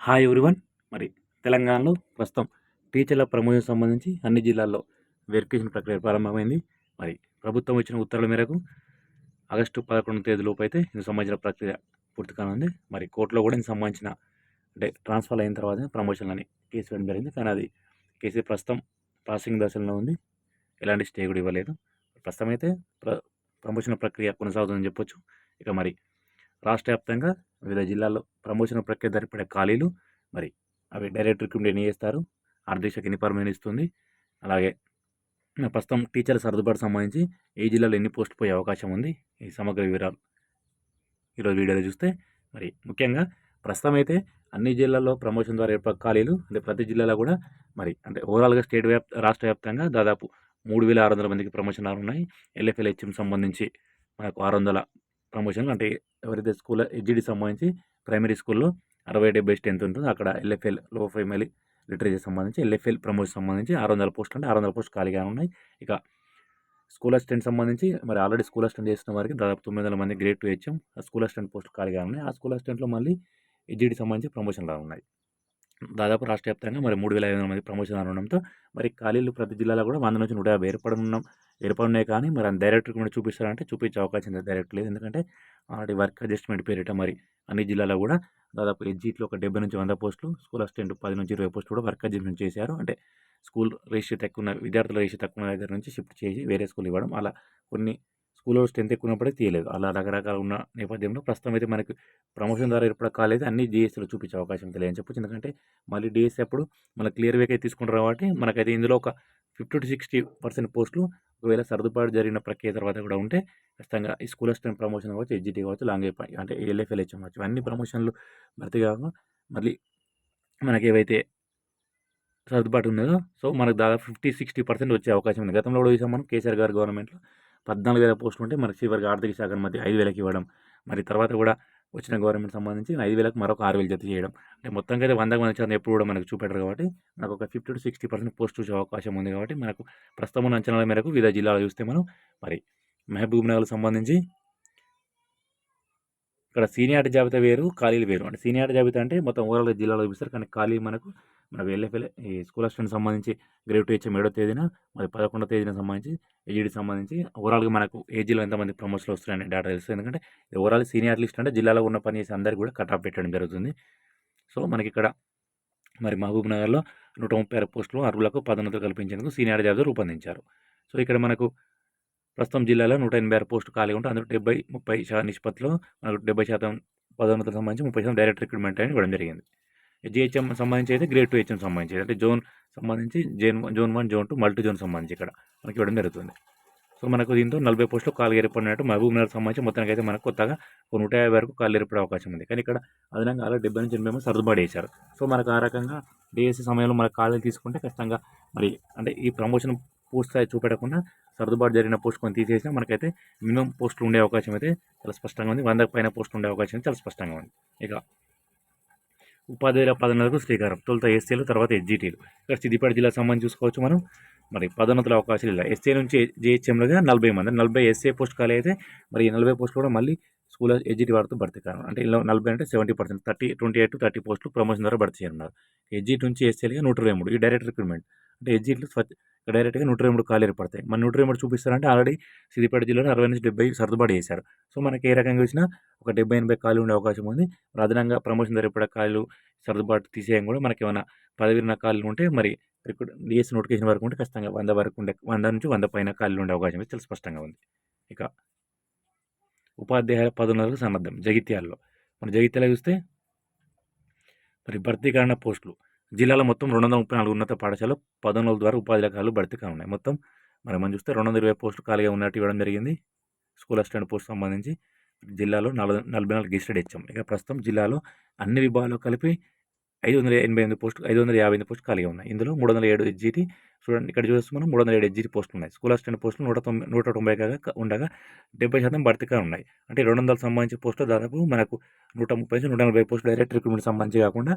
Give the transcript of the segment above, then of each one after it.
Hi everyone మరి తెలంగాణలో ప్రస్తుతం టీచర్ల ప్రమోషన్ సంబంధించి అన్ని జిల్లాల్లో వెరిఫికేషన్ ప్రక్రియ ప్రారంభమైంది. మరి ప్రభుత్వం ఇచ్చిన ఉత్తర్వుల మేరకు ఆగస్టు పదకొండు తేదీలోపు అయితే ఇందుకు సంబంధించిన ప్రక్రియ పూర్తి కానుంది. మరి కోర్టులో కూడా ఇందుకు సంబంధించిన అంటే ట్రాన్స్ఫర్ అయిన తర్వాత ప్రమోషన్లు అని కేసు వేయడం జరిగింది. కానీ అది కేసు ప్రస్తుతం ప్రాసెసింగ్ దశలో ఉంది. ఎలాంటి స్టే కూడా ఇవ్వలేదు. ప్రస్తుతం అయితే ప్ర ప్రమోషన్ ప్రక్రియ కొనసాగుతుందని చెప్పొచ్చు. ఇక మరి రాష్ట్ర వ్యాప్తంగా వివిధ జిల్లాల్లో ప్రమోషన్ ప్రక్రియ జరిపే ఖాళీలు మరి అవి డైరెక్ట్ రిక్రూట్మెంట్ ఎన్ని చేస్తారు ఆర్థిక శాఖ ఎన్ని పర్మనెంట్ ఇస్తుంది? అలాగే ప్రస్తుతం టీచర్ల సర్దుబాటు సంబంధించి ఏ జిల్లాలో ఎన్ని పోస్ట్ పోయే అవకాశం ఉంది? ఈ సమగ్ర వివరాలు ఈరోజు వీడియోలో చూస్తే మరి ముఖ్యంగా ప్రస్తుతం అయితే అన్ని జిల్లాల్లో ప్రమోషన్ ద్వారా ఏర్పడే ఖాళీలు అంటే ప్రతి జిల్లాలో కూడా మరి అంటే ఓవరాల్గా స్టేట్ వ్యాప్ రాష్ట్ర వ్యాప్తంగా దాదాపు మూడు వేల ఆరు వందల మందికి ప్రమోషన్లు ఉన్నాయి ఎల్ఎఫ్ఎల్ హెచ్ఎం సంబంధించి మనకు ఆరు వందల ప్రమోషన్లు అంటే ఎవరైతే స్కూల్ హెచ్జిడి సంబంధించి ప్రైమరీ స్కూల్లో అరవై డెబ్బై స్ట్రెంత్ ఉంటుందో అక్కడ ఎల్ఎఫ్ఎల్లో ప్రైమరీ లిటరేచర్ సంబంధించి ఎల్ఎఫ్ఎల్ ప్రమోషన్ సంబంధించి ఆరు వందల పోస్టులు అంటే ఆరు వందల పోస్ట్ ఖాళీగా ఉన్నాయి. ఇక స్కూల్ అసిస్టెంట్ సంబంధించి మరి ఆల్రెడీ స్కూల్ అసిస్టెంట్ చేసిన వారికి దాదాపు తొమ్మిది వందల మంది గ్రేడ్ టూ హెచ్ఎం ఆ స్కూల్ అసిస్టెంట్ పోస్టులు ఖాళీగా ఉన్నాయి. ఆ స్కూల్ అసిస్టెంట్లో మళ్ళీ హెచ్జిడి సంబంధించి ప్రమోషన్లు ఉన్నాయి దాదాపు రాష్ట్ర వ్యాప్తంగా మరి మూడు వేల ఐదు వందల మంది ప్రమోషన్ ఉండడంతో మరి ఖాళీలు ప్రతి జిల్లాలో కూడా వంద నుంచి నూట యాభై ఏర్పడున్నాం. ఏర్పడినాయి కానీ మరి ఆ డైరెక్టర్ కూడా చూపిస్తారంటే చూపించే అవకాశం లేదు డైరెక్ట్ లేదు. ఎందుకంటే ఆల్రెడీ వర్క్ అడ్జస్ట్మెంట్ పేరిట మరి అన్ని జిల్లాలో కూడా దాదాపు ఎడ్జిట్లో ఒక డెబ్బై నుంచి వంద పోస్టులు స్కూల్ అసిస్టెంట్ పది నుంచి ఇరవై పోస్టులు కూడా వర్క్ అడ్జస్ట్మెంట్ చేశారు. అంటే స్కూల్ రేషియో తక్కువ ఉన్న విద్యార్థుల రేషియో తక్కువ ఉన్న దగ్గర నుంచి షిఫ్ట్ చేసి వేరే స్కూల్ ఇవ్వడం అలా కొన్ని స్కూల్లో స్ట్రెంత్ ఎక్కువ ఉన్నప్పుడే తీయలేదు. అలా రకరకాల ఉన్న నేపథ్యంలో ప్రస్తుతం అయితే మనకి ప్రమోషన్ ద్వారా ఏర్పడే కాలేదు. అన్ని డిఎస్సీలో చూపించే అవకాశం తెలియని చెప్పొచ్చు. ఎందుకంటే మళ్ళీ డిఎస్సీ అప్పుడు మన క్లియర్ వేక్ అయితే తీసుకుంటారు కాబట్టి మనకైతే ఇందులో ఒక ఫిఫ్టీ టు సిక్స్టీ పర్సెంట్ పోస్టులు ఒకవేళ సర్దుబాటు జరిగిన ప్రక్రియ తర్వాత కూడా ఉంటే ఖచ్చితంగా ఈ స్కూల్ అసిస్టెంట్ ప్రమోషన్ కావచ్చు హెచ్జిటి కావచ్చు లాంగ్ అయిపోయి అంటే ఎల్ఎఫ్ఎల్ హెచ్ఎం కావచ్చు అన్ని ప్రమోషన్లు భర్తీ కాక మళ్ళీ మనకి ఏవైతే సర్దుబాటు ఉన్నదో సో మనకు దాదాపు ఫిఫ్టీ సిక్స్టీ పర్సెంట్ వచ్చే అవకాశం ఉంది. గతంలో కూడా చూసాం మనం కేసీఆర్ గారు గవర్నమెంట్లో పద్నాలుగు వేల పోస్టులు ఉంటే మరి చివరికి ఆర్థిక శాఖ మధ్య ఐదు వేలకి ఇవ్వడం. మరి తర్వాత కూడా వచ్చిన గవర్నమెంట్ సంబంధించి ఐదు వేలకు మరొక ఆరు వేలు జత చేయడం. అంటే మొత్తంగా అయితే వందకు మంది చదువు ఎప్పుడు కూడా మనకు చూపెట్టరు కాబట్టి మనకు ఒక fifty to sixty percent post చూసే అవకాశం ఉంది కాబట్టి మనకు ప్రస్తుతం ఉన్న అంచనాల మేరకు వివిధ జిల్లాలో చూస్తే మనం మరి మహబూబ్నగర్కు సంబంధించి ఇక్కడ సీనియారిటీ జాబితా వేరు ఖాళీలు వేరు. అంటే సీనియారిటీ జాబితా అంటే మొత్తం ఓవరాల్ జిల్లాలో చూపిస్తారు. కానీ ఖాళీ మనకు మన ఎల్ఎఫ్ఎల్ ఈ స్కూల్ అసిస్టెంట్ సంబంధించి గ్రేడ్ టూ హెచ్ఎం ఏడో తేదీన మరి పదకొండో తేదీన సంబంధించి ఏజీడీ సంబంధించి ఓవరాల్గా మనకు ఏజీలో ఎంతమంది ప్రమోషన్లు వస్తున్నాయని డేటా తెలుస్తుంది. ఎందుకంటే ఓవరాల్ సీనియర్ లిస్ట్ అంటే జిల్లాలో ఉన్న పని చేసే అందరికీ కూడా కట్ ఆఫ్ పెట్టడం జరుగుతుంది. సో మనకి ఇక్కడ మరి మహబూబ్ నగర్లో నూట ముప్పై ఆరు పోస్టులు అర్హులకు పదోన్నతులు కల్పించేందుకు సీనియర్ జాబితా రూపొందించారు. సో ఇక్కడ మనకు ప్రస్తుతం జిల్లాలో నూట ఎనభై ఆరు పోస్టు ఖాళీ ఉంటే అందులో డెబ్బై ముప్పై శాతం నిష్పత్తిలో మనకు డెబ్బై శాతం పదోన్నతులకు సంబంధించి ముప్పై శాతం డైరెక్ట్ రిక్రూట్మెంట్ అనేది ఇవ్వడం జరిగింది. జిహెచ్ఎం సంబంధించి అయితే గ్రేడ్ టూ హెచ్ఎం సంబంధించి అంటే జోన్ సంబంధించి zone zone one zone two multi zone సంబంధించి ఇక్కడ మనకి ఇవ్వడం జరుగుతుంది. సో మనకు దీంతో నలభై పోస్టులు కాలు ఏర్పడినట్టు మహబూబ్ నగర్ సంబంధించి మొత్తానికి అయితే మనకు కొత్తగా ఒక నూట యాభై వరకు కాలు ఏర్పడే అవకాశం ఉంది. కానీ ఇక్కడ అదనంగా అలా డెబ్బై నుంచి ఎనభై మంది సర్దుబాటు చేశారు. సో మనకు ఆ రకంగా డిఎస్సి సమయంలో మనకు ఖాళీలు తీసుకుంటే ఖచ్చితంగా మరి అంటే ఈ ప్రమోషన్ పూర్తి చూపెట్టకుండా సర్దుబాటు జరిగిన పోస్ట్ కొన్ని తీసేసినా మనకైతే మినిమం పోస్టులు ఉండే అవకాశం అయితే చాలా స్పష్టంగా ఉంది. వందకు పైన పోస్టులు ఉండే అవకాశం చాలా స్పష్టంగా ఉంది. ఇక ఉపాధ్యాయుల పదోన్నతులకు శ్రీకారం తొలుత ఎస్సీలు తర్వాత ఎస్జీటీలు. ఇక్కడ సిద్దిపేట జిల్లా సంబంధించి చూసుకోవచ్చు మనం. మరి పదోన్నతుల అవకాశాలు ఇలా. ఎస్సీ నుంచి జేహెచ్ఎంలుగా నలభై మంది నలభై ఎస్ఏ పోస్ట్ ఖాళీ అయితే మరి ఈ నలభై పోస్టులు కూడా మళ్ళీ స్కూల్ ఎడ్జిటీ వారితో భర్తీ కారణం. అంటే ఇలా నలభై అంటే seventy percent thirty twenty eight thirty పోస్టులు ప్రమోషన్ ద్వారా భర్తీ చేయనున్నారు. ఎడ్జిటీ నుంచి ఎస్సీలుగా నూట ఇరవై మూడు ఈ డైరెక్ట్ రిక్రూట్మెంట్. అంటే ఎడ్జిట్లు డైరెక్ట్గా నూట ఇరవై మూడు ఖాళీ ఏర్పడతాయి. మన నూట ఇరవై మూడు చూపిస్తారంటే ఆల్రెడీ సిద్దిపేట జిల్లాలో అరవై నుంచి డెబ్బై సర్దుబాటు చేశారు. సో మనకి ఏ రకంగా వచ్చినా ఒక డెబ్బై ఎనభై ఖాళీ ఉండే అవకాశం ఉంది. మరి అదనంగా ప్రమోషన్ జరిపే ఖాళీలు సర్దుబాటు తీసేయం కూడా మనకి ఏమైనా పదవిన ఖాళీలు ఉంటే మరి రిక్రూట్ డిఎస్ నోటిఫికేషన్ వరకు ఉంటే ఖచ్చితంగా వంద వరకు ఉండే వంద నుంచి వంద పైన ఖాళీలు ఉండే అవకాశం చాలా స్పష్టంగా ఉంది. ఇక ఉపాధ్యాయుల పదోన్నతులకు సన్నద్ధం జగిత్యాలలో. మన జగిత్యాల చూస్తే మరి భర్తీకరణ పోస్టులు. జిల్లాలో మొత్తం రెండు వందల ముప్పై నాలుగు ఉన్నత పాఠశాలలో పదోన్నతుల ద్వారా ఉపాధి ఉపాధ్యాయులు భర్తీ కానున్నాయి మొత్తం మరి మనం చూస్తే రెండు వందల ఇరవై పోస్టులు ఖాళీగా ఉన్నట్టు ఇవ్వడం జరిగింది. స్కూల్ అసిస్టెంట్ పోస్ట్ సంబంధించి జిల్లాలో నలభై నలభై నాలుగు గెస్టెడ్ ఇచ్చాం ఇక ప్రస్తుతం జిల్లాలో అన్ని విభాగాలు కలిపి ఐదు వందల ఎనభై ఎనిమిది పోస్టులు ఐదు వందల యాభై ఎనిమిది పోస్టులు ఖాళీగా ఉన్నాయి. ఇందులో మూడు వందల ఏడు హెచ్జిటి చూడండి ఇక్కడ చూస్తే మనం మూడు వందల ఏడు హెచ్జిటి పోస్టులు ఉన్నాయి. స్కూల్ అసిస్టెంట్ పోస్టులు నూట తొంభై నూట తొంభై కాగా ఉండగా డెబ్బై శాతం భర్తీగా ఉన్నాయి. అంటే రెండు వందల సంబంధించిన పోస్టులు దాదాపు మనకు నూట ముప్పై నుంచి నూట నలభై పోస్టులు డైరెక్ట్ రిక్రూట్మెంట్ సంబంధించి కాకుండా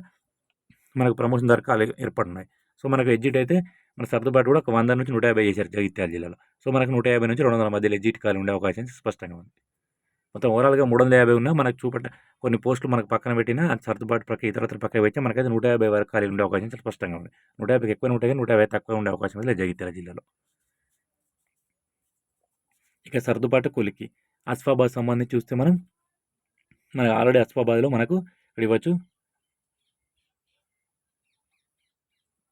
మనకు ప్రమోషన్ ద్వారా ఖాళీ ఏర్పడినాయి సో మనకు ఎగ్జిట్ అయితే మన సర్దుబాటు కూడా ఒక వంద నుంచి నూట యాభై చేశారు జగిత్యాల జిల్లాలో. సో మనకు నూట యాభై నుంచి రెండు వందల మధ్యలో ఎగ్జిట్ ఖాళీ ఉండే అవకాశం స్పష్టంగా ఉంది. మొత్తం ఓవరాల్గా మూడు వందల యాభై ఉన్నా మనకు చూపట్ట కొన్ని పోస్టులు మనకు పక్కన పెట్టినా అది సర్దుబాటు ప్రక్క ఇతరత్ర పక్క పెట్టి మనకైతే నూట యాభై వరకు ఖాళీ ఉండే అవకాశం చాలా స్పష్టంగా ఉంది. నూట యాభైకి ఎక్కువ ఉంటాయి కానీ నూట యాభై తక్కువ ఉండే అవకాశం లేదు జగిత్యాల జిల్లాలో. ఇక సర్దుబాటు కూలికి. అస్ఫాబాద్ సంబంధించి చూస్తే మనం మన ఆల్రెడీ అస్ఫాబాద్లో మనకు ఇక్కడ ఇవ్వచ్చు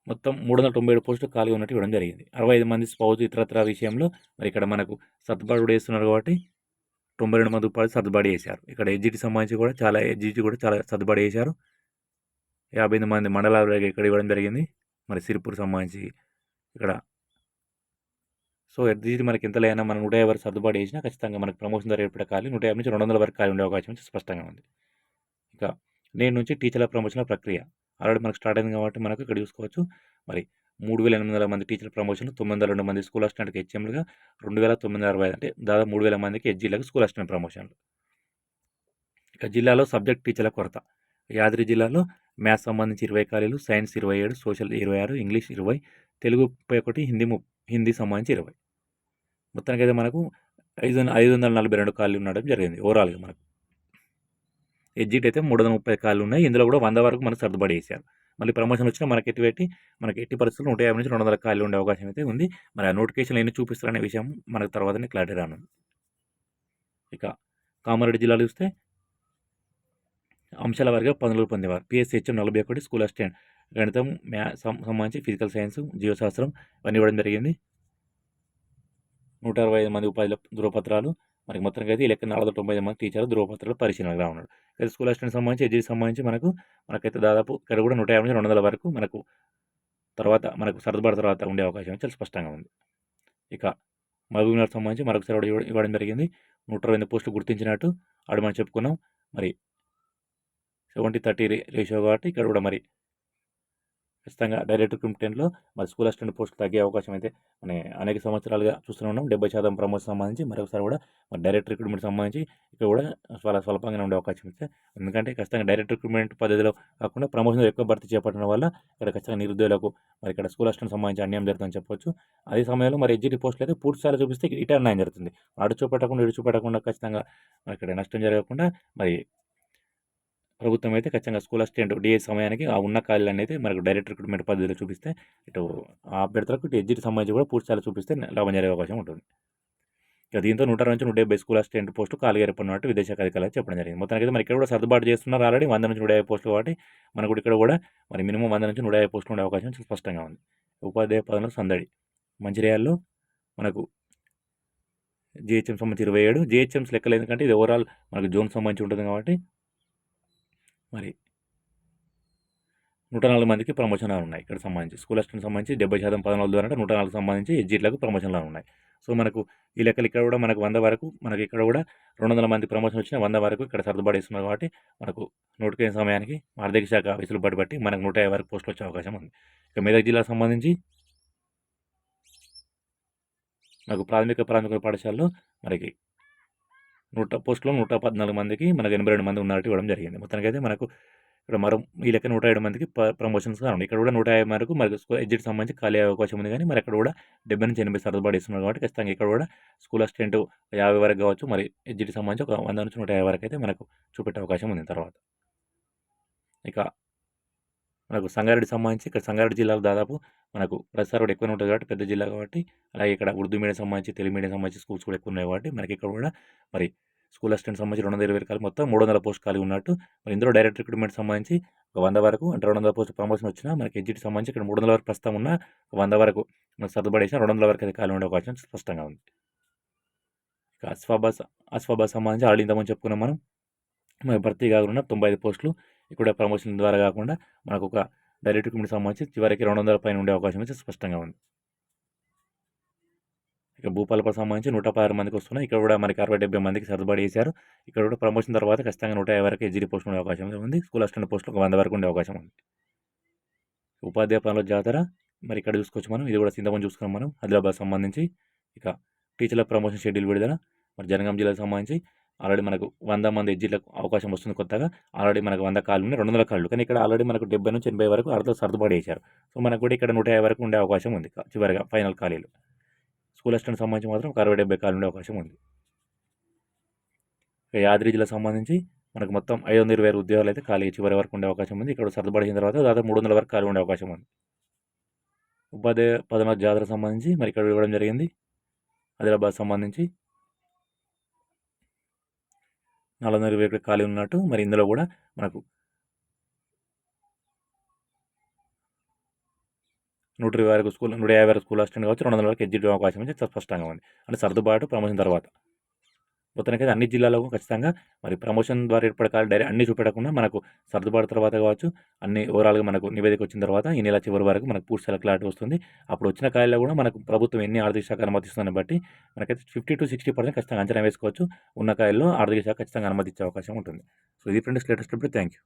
మొత్తం మూడు వందల తొంభై ఏడు పోస్టులు ఖాళీ ఉన్నట్టు ఇవ్వడం జరిగింది. అరవై ఐదు మంది స్పౌజ్ ఇతరత్ర విషయంలో మరి ఇక్కడ మనకు సర్దుబాటు కూడా వేస్తున్నారు కాబట్టి తొంభై రెండు మంది ఉపాధి సర్దుబాటు చేశారు. ఇక్కడ ఎడ్జిటి సంబంధించి కూడా చాలా ఎడ్జిటి కూడా చాలా సర్దుబాటు చేశారు. యాభై ఎనిమిది మంది మండలాలు ఇక్కడ ఇవ్వడం జరిగింది. మరి సిరిపూర్ సంబంధించి ఇక్కడ. సో ఎడ్జిటి మనకి ఎంత లేనా మనం నూట యాభై వరకు సర్దుబాటు చేసినా ఖచ్చితంగా మనకు ప్రమోషన్ ధర ఏర్పడే ఖాళీ నూట యాభై నుంచి రెండు వందల వరకు ఖాళీ ఉండే అవకాశం స్పష్టంగా ఉంది. ఇక నేను నుంచి టీచర్ల ప్రమోషన్ల ప్రక్రియ. ఆల్రెడీ మనకు స్టార్ట్ అయింది కాబట్టి మనకు ఇక్కడ చూసుకోవచ్చు మరి మూడు వేల ఎనిమిది వందల మంది టీచర్ ప్రమోషన్లు తొమ్మిది వందల రెండు మంది స్కూల్ అసిస్టెంట్కి హెచ్ఎంలుగా రెండు వేల తొమ్మిది వందల అరవై అంటే దాదాపు మూడు వేల మందికి హెచ్జీలకు స్కూల్ అసిస్టెంట్ ప్రమోషన్లు. ఇక జిల్లాలో సబ్జెక్ట్ టీచర్ల కొరత. యాదాద్రి జిల్లాలో మ్యాథ్స్ సంబంధించి ఇరవై ఖాళీలు సైన్స్ ఇరవై ఏడు సోషల్ ఇరవై ఆరు ఇంగ్లీష్ ఇరవై తెలుగు ముప్పై ఒకటి హిందీ ము హిందీ సంబంధించి ఇరవై. మొత్తానికి అయితే మనకు ఐదు ఐదు వందల నలభై రెండు ఖాళీలు ఉండడం జరిగింది. ఓవరాల్గా మనకు. ఎగ్జిట్ అయితే మూడు వందల ముప్పై కాళ్ళు ఉన్నాయి ఇందులో కూడా వంద వరకు మనకు సర్దుబాటు చేశారు. మళ్ళీ ప్రమోషన్ వచ్చినా మనకి ఎట్టి పెట్టి మనకి ఎట్టి పరిస్థితులు నూట యాభై నుంచి రెండు వందల ఖాళీ ఉండే అవకాశం అయితే ఉంది. మరి ఆ నోటిఫికేషన్ ఎన్ని చూపిస్తారనే విషయం మనకు తర్వాతనే క్లారిటీ రానుంది. ఇక కామారెడ్డి జిల్లాలో చూస్తే అంశాల వారిగా పనులు పొందేవారు. పిఎస్హెచ్ఎం నలభై ఒకటి స్కూల్ అసిస్టెంట్ గణితం మ్యా సంబంధించి ఫిజికల్ సైన్స్ జీవశాస్త్రం ఇవన్నీ ఇవ్వడం జరిగింది. నూట అరవై ఐదు మంది ఉపాధి ధృవపత్రాలు మనకి మొత్తానికి అయితే ఈ లెక్క నాలుగు తొంభై ఐదు మంది టీచర్లు ధృవపత్రాలు పరిశీలనగా ఉన్నాడు అయితే స్కూల్ అసిస్టెంట్ సంబంధించి ఎడ్జీకి సంబంధించి మనకు మనకైతే దాదాపు ఇక్కడ కూడా నూట యాభై నుంచి రెండు వందల వరకు మనకు తర్వాత మనకు సర్దుబాటు తర్వాత ఉండే అవకాశం చాలా స్పష్టంగా ఉంది. ఇక మహబూబ్నగర్ సంబంధించి మరొకసారి కూడా ఇవ్వడం జరిగింది. నూట ఇరవై ఎనిమిది పోస్టులు గుర్తించినట్టు అడు మనం చెప్పుకున్నాం. మరి సెవెంటీ థర్టీ రేషియో కాబట్టి ఇక్కడ కూడా మరి ఖచ్చితంగా డైరెక్ట్ టెన్లో మరి స్కూల్ అసిస్టెంట్ పోస్టులు తగ్గే అవకాశం అయితే మన అనేక సంవత్సరాలుగా చూస్తూనే ఉన్నాం డెబ్బై శాతం ప్రమోషన్ సంబంధించి మరొకసారి కూడా మరి డైరెక్ట్ రిక్రూట్మెంట్ సంబంధించి ఇక్కడ కూడా చాలా స్వల్పంగానే ఉండే అవకాశం అయితే ఎందుకంటే ఖచ్చితంగా డైరెక్ట్ రిక్రూట్మెంట్ పద్ధతిలో కాకుండా ప్రమోషన్ ఎక్కువ భర్తీ చేపట్టడం వల్ల ఇక్కడ ఖచ్చితంగా నిరుద్యోగులకు మరి ఇక్కడ స్కూల్ అసిస్టెంట్ సంబంధించి అన్యాయం జరుగుతుందని చెప్పొచ్చు. అదే సమయంలో మరి ఎడ్జిటి పోస్టులు అయితే పూర్తి చూపిస్తే ఇటు అన్యాయం జరుగుతుంది. అటు చూపెట్టకుండా ఇటు చూపెట్టకుండా ఖచ్చితంగా మరి ఇక్కడ నష్టం జరగకుండా మరి ప్రభుత్వం అయితే ఖచ్చితంగా స్కూల్ అసిస్టెంట్ డిఏ సమయానికి ఆ ఉన్న ఖాళీలు అనేది మనకు డైరెక్ట్ రిక్రూట్మెంట్ పద్ధతిలో చూపిస్తే ఇటు అభ్యర్థులకు ఇటు ఎడ్జిటి సంబంధించి కూడా పూర్తి స్థాయిలో చూపిస్తే లాభం జరిగే అవకాశం ఉంటుంది. ఇక దీంతో నూట అరవై నుంచి నూట డెబ్బై స్కూల్ అసిస్టెంట్ పోస్టు ఖాళీ ఏర్పడినట్టు విదేశాఖ అధికారులు చెప్పడం జరిగింది. మొత్తానికి అయితే మరి ఇక్కడ కూడా సర్దుబాటు చేస్తున్నారు ఆల్రెడీ వంద నుంచి నూట యాభై పోస్టులు కాబట్టి మనకు ఇక్కడ కూడా మరి మినిమం వంద నుంచి నూట యాభై పోస్టులు ఉండే అవకాశం స్పష్టంగా ఉంది. ఉపాధ్యాయ పదంలో సందడి. మంచిర్యాల్లో మనకు జిహెచ్ఎం సంబంధించి ఇరవై ఏడు జిహెచ్ఎంస్ లెక్కలు ఎందుకంటే ఇది ఓవరాల్ మనకు జోన్ సంబంధించి ఉంటుంది కాబట్టి మరి నూట నాలుగు మందికి ప్రమోషన్లు ఉన్నాయి. ఇక్కడ సంబంధించి స్కూల్ అసిస్టెంట్ సంబంధించి డెబ్బై శాతం పదనాలుగు ద్వారా నూట నాలుగు సంబంధించి ఎడ్జిట్లకు ప్రమోషన్లు ఉన్నాయి. సో మనకు ఈ లెక్కలు ఇక్కడ కూడా మనకు వంద వరకు మనకి ఇక్కడ కూడా రెండు వందల మంది ప్రమోషన్ వచ్చిన వంద వరకు ఇక్కడ సర్దుబాటు ఇస్తున్నారు కాబట్టి మనకు నోటికైన సమయానికి ఆర్థిక శాఖ వెసులుబాటు బట్టి మనకు నూట యాభై వరకు పోస్టులు వచ్చే అవకాశం ఉంది. ఇక మెదక్ జిల్లాకు సంబంధించి మనకు ప్రాథమిక ప్రాథమిక పాఠశాలలో మనకి నూట పోస్టులో నూట పద్నాలుగు మందికి మనకు ఎనభై రెండు మంది ఉన్నట్టు ఇవ్వడం జరిగింది. మొత్తానికి అయితే మనకు ఇక్కడ మరో ఈ లెక్క నూట ఏడు మందికి ప్రమోషన్స్ ఉన్నాయి ఇక్కడ కూడా నూట యాభై వరకు మరి ఎగ్జిట్ సంబంధించి ఖాళీ అయ్యే అవకాశం ఉంది కానీ మరి అక్కడ కూడా డెబ్బై నుంచి ఎనభై సర్దుబాటు ఇస్తున్నారు కాబట్టి ఖచ్చితంగా ఇక్కడ కూడా స్కూల్ అసిస్టెంట్ యాభై వరకు కావచ్చు మరి ఎగ్జిట్ సంబంధించి ఒక వంద నుంచి నూట యాభై వరకు అయితే మనకు చూపెట్టే అవకాశం ఉంది తర్వాత. ఇక మనకు సంగారెడ్డి సంబంధించి ఇక్కడ సంగారెడ్డి జిల్లాలో దాదాపు మనకు ప్రసారం కూడా ఎక్కువ ఉంటుంది కాబట్టి పెద్ద జిల్లా కాబట్టి అలాగే ఇక్కడ ఉర్దూ మీడియం సంబంధించి తెలుగు మీడియం సంబంధించి స్కూల్స్ కూడా ఎక్కువ ఉన్నాయి కాబట్టి మనకి ఇక్కడ కూడా మరి స్కూల్ అసిస్టెంట్ సంబంధించి రెండు వందల ఇరవై ఖాళీ మొత్తం మూడు వందల పోస్ట్ ఖాళీ ఉన్నట్టు. మరి ఇందులో డైరెక్ట్ రిక్రూట్మెంట్ సంబంధించి ఒక వంద వరకు అంటే రెండు వందల పోస్ట్ ప్రమోషన్ వచ్చినా మనకి ఎడ్జిట్ సంబంధించి ఇక్కడ మూడు వందల వరకు ప్రస్తుతం ఉన్న వంద వరకు మనకు సర్దుబాటు రెండు వందల వరకు అయితే ఖాళీ ఉండే అవకాశం స్పష్టంగా ఉంది. ఇక అస్ఫాబాద్ అస్ఫాబాద్ సంబంధించి ఆల్రెడీ ఇంతకుముందు చెప్పుకున్నాం మనం. మరి భర్తీ కాకుండా తొంభై ఐదు పోస్టులు ఇక్కడ ప్రమోషన్ ద్వారా కాకుండా మనకు ఒక డైరెక్ట్ రిక్రూట్మెంట్ సంబంధించి చివరికి రెండు వందల పైన ఉండే అవకాశం అయితే స్పష్టంగా ఉంది. ఇక భూపాలకు సంబంధించి నూట పదహారు మందికి వస్తున్నాయి. ఇక్కడ కూడా మనకి అరవై డెబ్బై మందికి సర్దుబాటు చేశారు. ఇక్కడ కూడా ప్రమోషన్ తర్వాత ఖచ్చితంగా నూట యాభై వరకు ఎజిడి పోస్ట్ ఉండే అవకాశం ఉంది. స్కూల్ అసిస్టెంట్ పోస్టులు ఒక వంద వరకు ఉండే అవకాశం ఉంది. ఉపాధ్యాయ పనుల జాతర మరి ఇక్కడ చూసుకోవచ్చు మనం. ఇది కూడా సింధమని చూసుకున్నాం మనం. ఆదిలాబాద్ సంబంధించి ఇక టీచర్ల ప్రమోషన్ షెడ్యూల్ విడుదల. మరి జనగాం జిల్లాకు సంబంధించి ఆల్రెడీ మనకు వంద మంది ఎడ్జిలకు అవకాశం వస్తుంది కొత్తగా. ఆల్రెడీ మనకు వంద కాళ్ళు ఉన్నాయి. రెండు వందల కాళ్ళు. కానీ ఇక్కడ ఆల్రెడీ మనకు డెబ్బై నుంచి ఎనభై వరకు అర్థం సర్దుబాటు చేశారు. సో మనకు కూడా ఇక్కడ నూట యాభై వరకు ఉండే అవకాశం ఉంది. చివరిగా ఫైనల్ ఖాళీలు. స్కూల్ అసిస్టెంట్ సంబంధించి మాత్రం ఒక అరవై డెబ్బై కాలు ఉండే అవకాశం ఉంది. ఇక యాదాద్రి జిల్లాకు సంబంధించి మనకు మొత్తం ఐదు వందల ఇరవై ఉద్యోగాలు అయితే ఖాళీ చివరి వరకు ఉండే అవకాశం ఉంది. ఇక్కడ సర్దుబడిన తర్వాత దాదాపు మూడు వందల వరకు ఖాళీ ఉండే అవకాశం ఉంది. ఉపాధ్యాయ పదోన్నత జాతర సంబంధించి మరి ఇక్కడ ఇవ్వడం జరిగింది. ఆదిలాబాద్ సంబంధించి నాలుగు వందల ఇరవై ఖాళీ ఉన్నట్టు మరి ఇందులో కూడా మనకు నూట ఇరవై వరకు స్కూల్ నూట యాభై వరకు స్కూల్ అసిస్టెంట్ కావచ్చు రెండు వందల వరకు ఎగ్జిట్ అవకాశం అయితే స్పష్టంగా ఉంది. అంటే సర్దుబాటు ప్రమోషన్ తర్వాత. మొత్తానికైతే అన్ని జిల్లాలో ఖచ్చితంగా మరి ప్రమోషన్ ద్వారా ఏర్పడకాలి డైరెక్ట్ అన్ని చూపెట్టకుండా మనకు సర్దుబాటు తర్వాత కావచ్చు అన్ని ఓవరాల్గా మనకు నివేదిక వచ్చిన తర్వాత ఈ నెల చివరి వరకు మనకు పూర్తి క్లారిటీ వస్తుంది. అప్పుడు వచ్చిన ఖాళీలో కూడా మనకు ప్రభుత్వం ఎన్ని ఆర్థిక శాఖ అనుమతిస్తుందని బట్టి మనకైతే ఫిఫ్టీ టు సిక్స్టీ పర్సెంట్ ఖచ్చితంగా అంచనా వేసుకోవచ్చు. ఉన్న ఖాళీలో ఆర్థిక శాఖ ఖచ్చితంగా అనుమతించే అవకాశం ఉంటుంది. సో ఇది ఫ్రెండ్స్ లేటెస్ట్ ఇప్పుడు థ్యాంక్ యూ